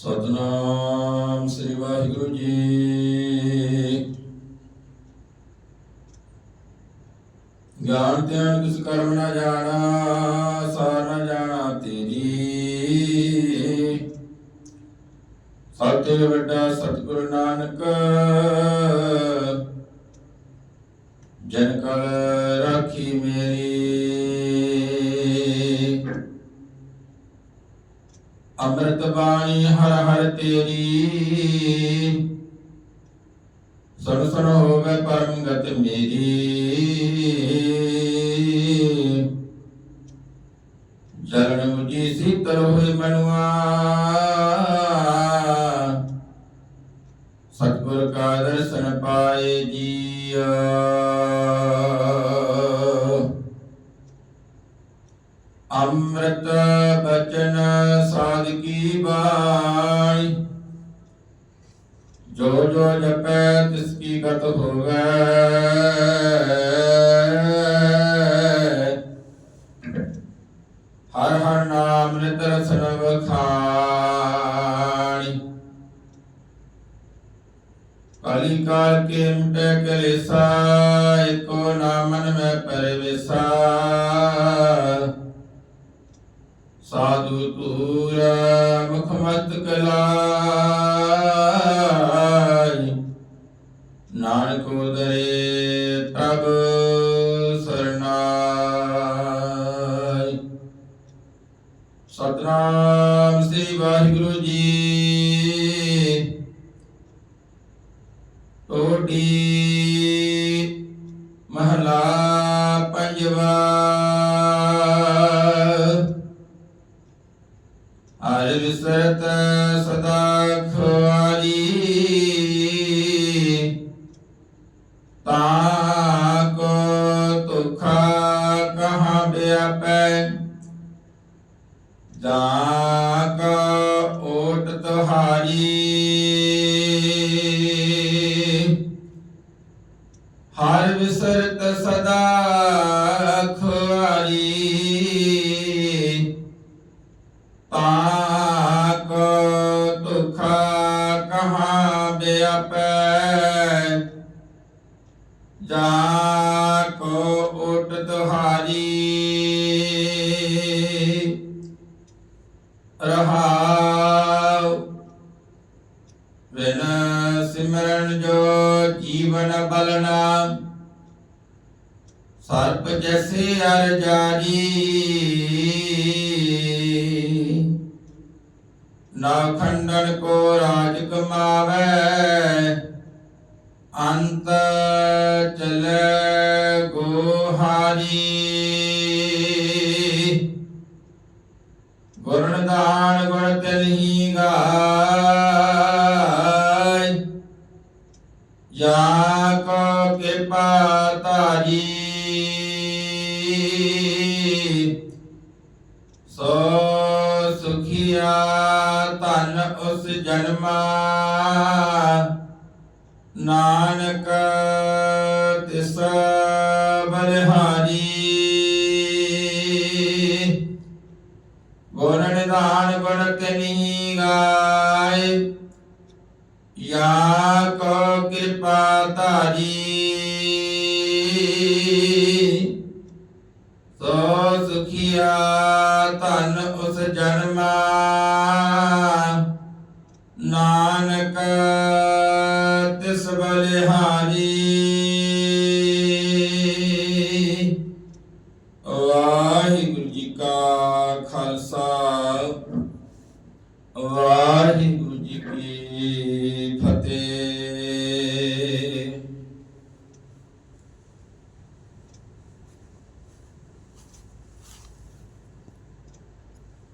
ਸਤਨਾਮ ਸ੍ਰੀ ਵਾਹਿਗੁਰੂ ਜੀ। ਗਿਆਨ ਧਿਆਨ ਕਿਸ ਕਰਮ ਨਾ ਜਾਣਾ, ਸਾਰ ਨਾ ਜਾਣਾ ਤੇਰੀ। ਸਤਿ ਵੱਡਾ ਸਤਿਗੁਰੂ ਨਾਨਕ, ਜਨ ਕਲ ਰਾਖੀ ਮੇਰੀ। ਅੰਮ੍ਰਿਤ ਬਾਣੀ ਹਰ ਹਰ ਤੇਰੀ। ਸੁਣ ਸੁਣ ਹੋਵੇ ਪਰਮਗਤ ਮੇਰੀ। ਜਰਨ ਮੁਜੀ ਸੀਤਲ ਹੋਏ ਮਨੁਆ। ਸਤਿਗੁਰ ਕਾ ਦਰਸ਼ਨ ਪਾਏ ਜੀਆ। ਅੰਮ੍ਰਿਤ ਸਾਧ ਕੀ ਬਾਣੀ ਜੋ ਜੋ ਜਪੈ ਤਿਸ ਕੀ ਗਤ ਹੋਵੇ ਹਰ ਹਰ ਨਾਮ ਨਿਤ ਰਸਨ ਵਖਾਣੀ ਕਲੀ ਕਾਲ ਕੇ ਮਿਟੇ ਕਲੇਸਾ ਏਕੋ ਨਾਮਨ ਮੈਂ ਪਰਵੇਸਾ ਸਾਧੂ ਤੂਰ ਨਾਨਕ ਉਦਰੇ ਪ੍ਰਭ ਸਰਨਾਈ ਸਤਨਾਮ ਸ੍ਰੀ ਵਾਹਿਗੁਰੂ ਜੀ ਟੋਡੀ ਮਹਲਾ ਪੰਜਵਾ ਹਰਿ ਵਿਸਰਤ ਸਦਾ ਖਵਾਰੀ ਕਹਾਂ ਬਿਆਪੈ ਜਾ ਓਟ ਤੁਹਾਰੀ। ਹਰ ਵਿਸਰਤ ਸਦਾ ਖਵਾਰੀ ਤਾਕ ਤੁਖਾ ਕਹਾਂ ਬਿਆਪੈ। ਜਾ ਰਹਾਉ। ਬਿਨ ਸਿਮਰਨ ਜੋ ਜੀਵਨ ਬਲਨਾ ਸਰਪ ਜੈਸੇ ਅਰ ਜਾਰੀ ਨਾ ਖੰਡਨ ਕੋ ਰਾਜ ਕਮਾਵੇ ਅੰਤ ਚਲੇ ਗੋਹਾਰੀ ਗੁਰਨ ਦਾਨ ਗੁਣ ਤਨਹੀ ਗਾਇ। ਜਾ ਕੋ ਕਿਰਪਾ ਤਾਰੀ ਸੋ ਸੁਖੀਆ ਧਨ ਉਸ ਜਨਮਾ। ਨਾਨਕ ਚਰਨੀ ਗਾਏ ਯਾ ਕੋ ਕਿਰਪਾ ਧਾਰੀ। ਸੋ ਸੁਖੀਆ ਧਨ ਉਸ ਜਨਮਾ। ਨਾਨਕ ਤਿਸ ਬਲਿਹਾਰੀ। ਵਾਹਿਗੁਰੂ ਜੀ ਕਾ